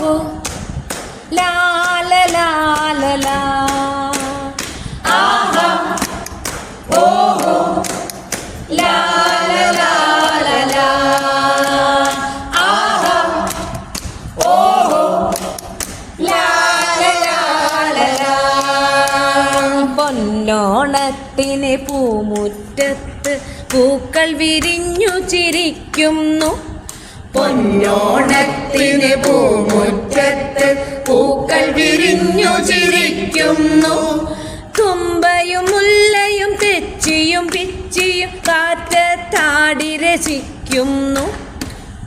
ബാബു ഓഹോ ഓഹോ പൂമുറ്റത്ത് പൂക്കൾ വിരിഞ്ഞു ചിരിക്കുന്നു. പൊന്നോണത്തിന് ചിരിക്കുന്നു തുമ്പയും മുല്ലയും തെച്ചിയും പിച്ചിയും കാറ്റത്താടി രസിക്കുന്നു.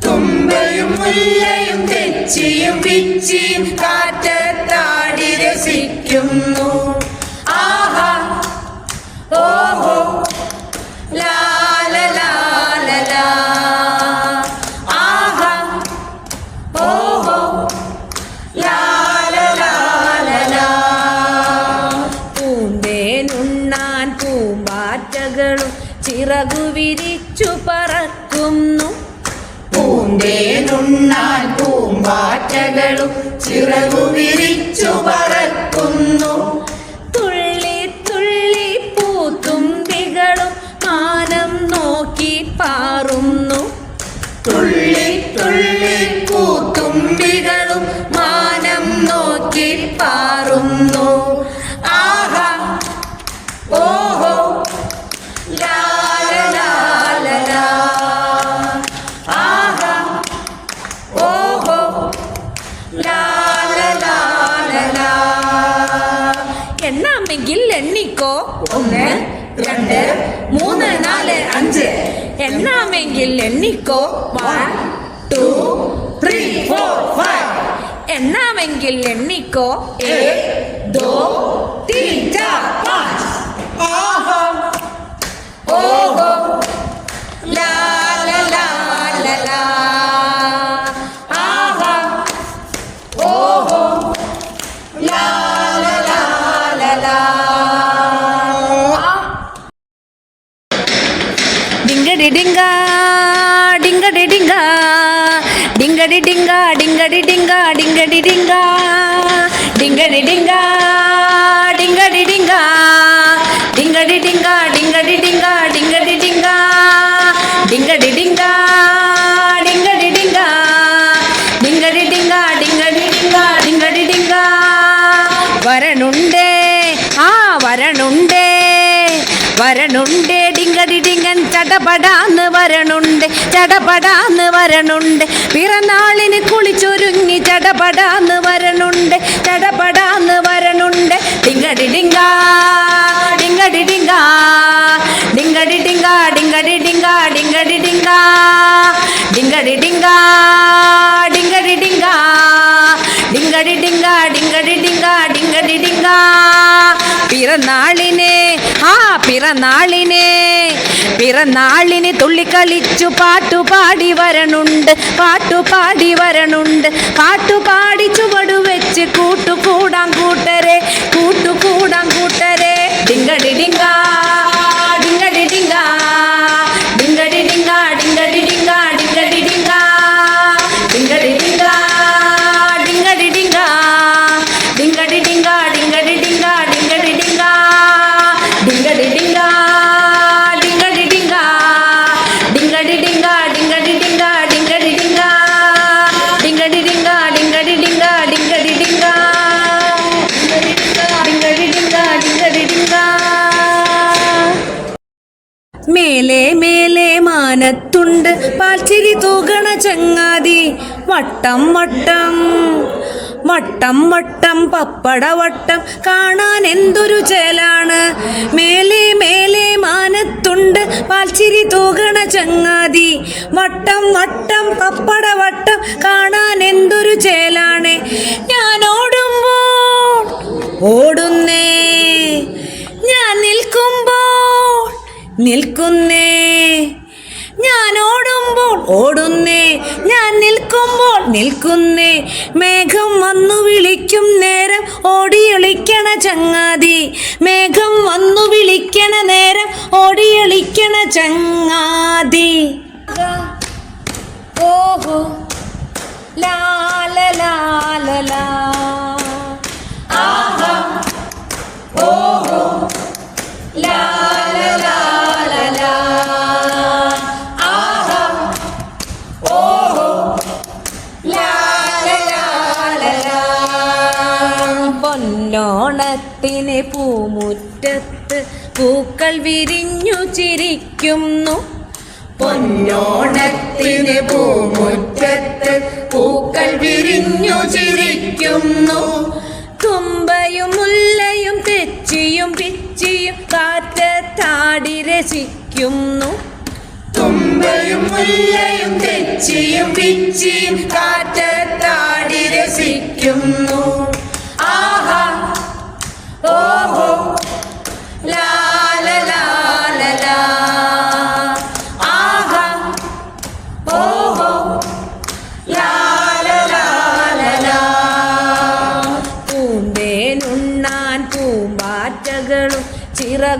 തുമ്പയും മുല്ലയും തെച്ചിയും പിച്ചിയും കാറ്റത്താടി ചിറകു വിരിച്ചു പറക്കുന്നു പൂന്തേനുണ്ണാൻ പൂമ്പാറ്റകളും ചിറകു വിരിച്ചു എണ്ണാമെങ്കിൽ എണ്ണിക്കോ ഒന്ന് രണ്ട് മൂന്ന് നാല് അഞ്ച് എണ്ണാമെങ്കിൽ എണ്ണിക്കോ one two three four five എണ്ണാമെങ്കിൽ എണ്ണിക്കോ A ദോ തീൻ വരണുണ്ടേ വരണുണ്ടേ ഡിങ്കടി ഡിങ്കൻ ചടപടാന്ന് വരണുണ്ട് ചടപടാന്ന് വരണുണ്ട്. പിറന്നാളിന് കുളിച്ചൊരുങ്ങി ചടപടാന്ന് വരണുണ്ട് ചടപടാന്ന് വരണുണ്ട്. ഡിങ്കടി ഡിങ്ക ഡിങ്കടി ഡിങ്ക ഡിങ്കടി ഡിങ്ക ഡിങ്കടി ഡിങ്ക ഡിങ്കടി ഡിങ്ക ഡിങ്കടി ഡിങ്ക. ഡിങ്കടി ഡിങ്ക ഡിങ്കടി ഡിങ്ക ഡിങ്കടി ഡിങ്ക. പിറന്നാളിനെ ആ പിറന്നാളിനെ പിറന്നാളിന് തുള്ളിക്കളിച്ചു പാട്ടുപാടി വരണുണ്ട് പാട്ടുപാടി വരണുണ്ട്. പാട്ടുപാടി ചുവടു വെച്ച് കൂട്ടുകൂടാം കൂട്ടരെ കൂട്ടുകൂടാം കൂട്ടരെ. ഡിങ്കടി ഡിങ്ക. മേലെ മേലെ മാനത്തുണ്ട്. പാൽച്ചിരി തൂകണ ചങ്ങാതി. വട്ടം വട്ടം വട്ടം വട്ടം പപ്പട വട്ടം. കാണാൻ എന്തൊരു ചേലാണ്. മേലെ മേലെ മാനത്തുണ്ട്. പാൽച്ചിരി തൂകണ ചങ്ങാതി. വട്ടം വട്ടം പപ്പട വട്ടം. കാണാൻ എന്തൊരു ചേലാണ്. ഞാൻ ഓടുമ്പോൾ ഓടുന്നേ നിൽക്കുന്നേ. ഞാൻ ഓടുമ്പോൾ ഓടുന്നേ. ഞാൻ നിൽക്കുമ്പോൾ നിൽക്കുന്നേ. മേഘം വന്നു വിളിക്കും നേരം ഓടിയൊളിക്കണ ചങ്ങാതി. മേഘം വന്നു വിളിക്കണ നേരം ഓടിയൊളിക്കണ ചങ്ങാതി. ഓഹോ. പൊന്നോണത്തിന് പൂമുറ്റത്ത് പൂക്കൾ വിരിഞ്ഞു ചിരിക്കുന്നു. പൊന്നോണത്തിന് പൂമുറ്റത്ത് പൂക്കൾ വിരിഞ്ഞു ചിരിക്കുന്നു. തുമ്പയും മുല്ലയും തെച്ചിയും പിച്ചിയും കാറ്റത്താടി രസിക്കുന്നു. തുമ്പയും മുല്ലയും തെച്ചിയും പിച്ചിയും കാറ്റത്താടി രസിക്കുന്നു.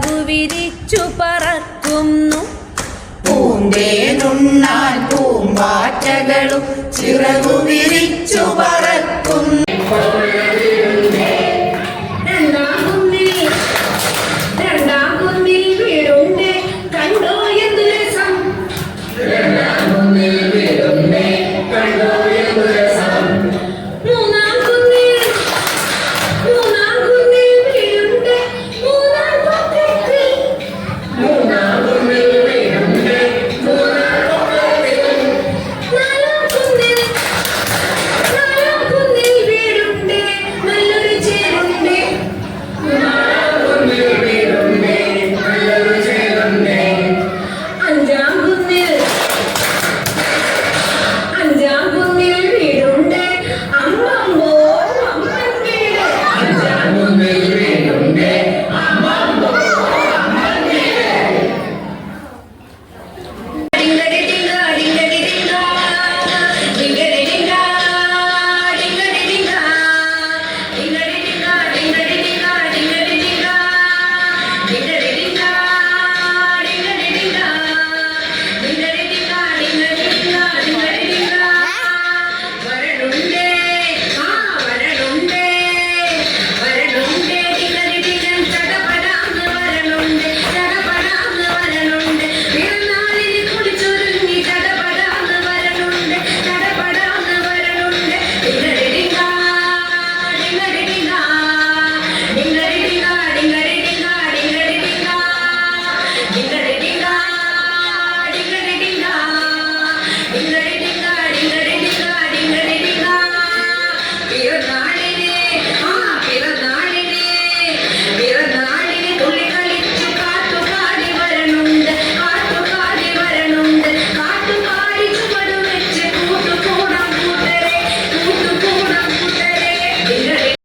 വിരിച്ചു പറക്കുന്നു. പൂന്തേനുണ്ണാൻ പൂമ്പാറ്റകളും ചിറകു വിരിച്ചു